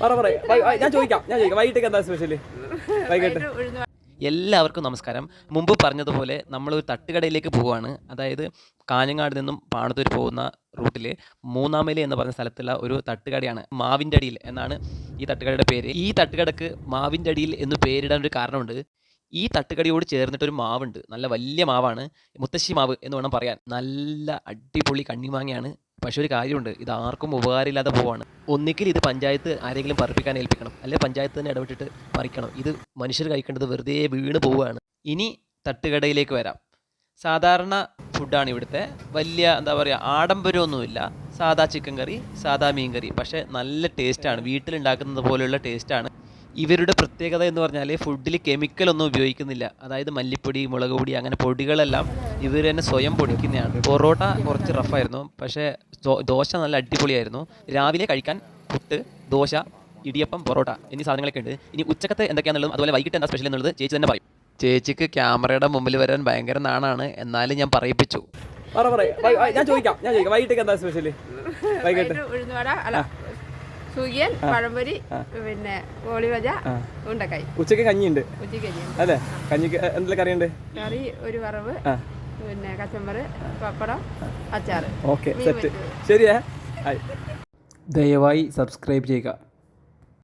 പറ ഞാൻ ചോദിക്കാം. ഞാൻ ചോദിക്കാം. എന്താ എല്ലാവർക്കും നമസ്കാരം. മുമ്പ് പറഞ്ഞതുപോലെ നമ്മൾ ഒരു തട്ടുകടയിലേക്ക് പോവുകയാണ് അതായത് കാഞ്ഞങ്ങാട് നിന്നും പാണത്തൂർ പോകുന്ന റൂട്ടിൽ മൂന്നാമല എന്ന് പറഞ്ഞ സ്ഥലത്തുള്ള ഒരു തട്ടുകടയാണ് മാവിന്റെ അടിയിൽ എന്നാണ് ഈ തട്ടുകടയുടെ പേര്. ഈ തട്ടുകടക്ക് മാവിന്റെ അടിയിൽ എന്ന് പേരിടാൻ ഒരു കാരണമുണ്ട്. ഈ തട്ടുകടിയോട് ചേർന്നിട്ടൊരു മാവുണ്ട്. നല്ല വലിയ മാവാണ്. മുത്തശ്ശി മാവ് എന്ന് വേണം പറയാൻ. നല്ല അടിപൊളി കണ്ണിമാങ്ങയാണ് പക്ഷെ ഒരു കാര്യമുണ്ട്. ഇത് ആർക്കും ഉപകാരമില്ലാതെ പോവാണ്. ഒന്നിക്കിൽ ഇത് പഞ്ചായത്ത് ആരെങ്കിലും പറപ്പിക്കാൻ ഏൽപ്പിക്കണം. അല്ലെങ്കിൽ പഞ്ചായത്ത് തന്നെ ഇടപെട്ടിട്ട് പറിക്കണം. ഇത് മനുഷ്യർ കഴിക്കേണ്ടത് വെറുതെ വീണ് പോവുകയാണ്. ഇനി തട്ടുകടയിലേക്ക് വരാം. സാധാരണ ഫുഡാണ് ഇവിടുത്തെ. വലിയ എന്താ പറയുക ആഡംബരമൊന്നുമില്ല. സാധാ ചിക്കൻ കറി സാധാ മീൻ കറി. പക്ഷേ നല്ല ടേസ്റ്റാണ് വീട്ടിലുണ്ടാക്കുന്നത് പോലെയുള്ള ടേസ്റ്റാണ് ഇവരുടെ പ്രത്യേകത എന്ന് പറഞ്ഞാൽ ഫുഡിൽ കെമിക്കലൊന്നും ഉപയോഗിക്കുന്നില്ല. അതായത് മല്ലിപ്പൊടി മുളക് പൊടി അങ്ങനെ പൊടികളെല്ലാം ഇവർ തന്നെ സ്വയം പൊടിക്കുന്നതാണ്. പൊറോട്ട കുറച്ച് റഫായിരുന്നു പക്ഷേ ദോശ നല്ല അടിപൊളിയായിരുന്നു. രാവിലെ കഴിക്കാൻ പുട്ട് ദോശ ഇടിയപ്പം പൊറോട്ട എന്നീ സാധനങ്ങളൊക്കെ ഉണ്ട്. ഇനി ഉച്ചക്കത്തെ എന്തൊക്കെയാണെന്നുള്ളതും അതുപോലെ വൈകിട്ട് എന്താ സ്പെഷ്യൽ എന്നുള്ളത് ചേച്ചി തന്നെ പറയും. ചേച്ചിക്ക് ക്യാമറയുടെ മുമ്പിൽ വരാൻ ഭയങ്കര നാണാണ്. എന്നാലും ഞാൻ പറയിപ്പിച്ചു. ഞാൻ ചോദിക്കാം ഞാൻ ചോദിക്കാം. വൈകിട്ടേക്ക് എന്താ സ്പെഷ്യൽ വൈകിട്ട് സുഖിയൻ പഴംപൊരി പിന്നെ ഓളിവജ ഉണ്ടക്കായി. ഉച്ചയ്ക്ക് കഞ്ഞിയുണ്ട്. ഉണ്ട് അതെ കഞ്ഞിക്ക് എന്തെല്ലാം ഉണ്ട് കറി ഒരു വറവ് പിന്നെ കച്ചമ്പറ് പപ്പടം അച്ചാറ്. ഓക്കെ ശരിയാ സെറ്റ്. ശരിയേ. ദയവായി സബ്സ്ക്രൈബ് ചെയ്യുക.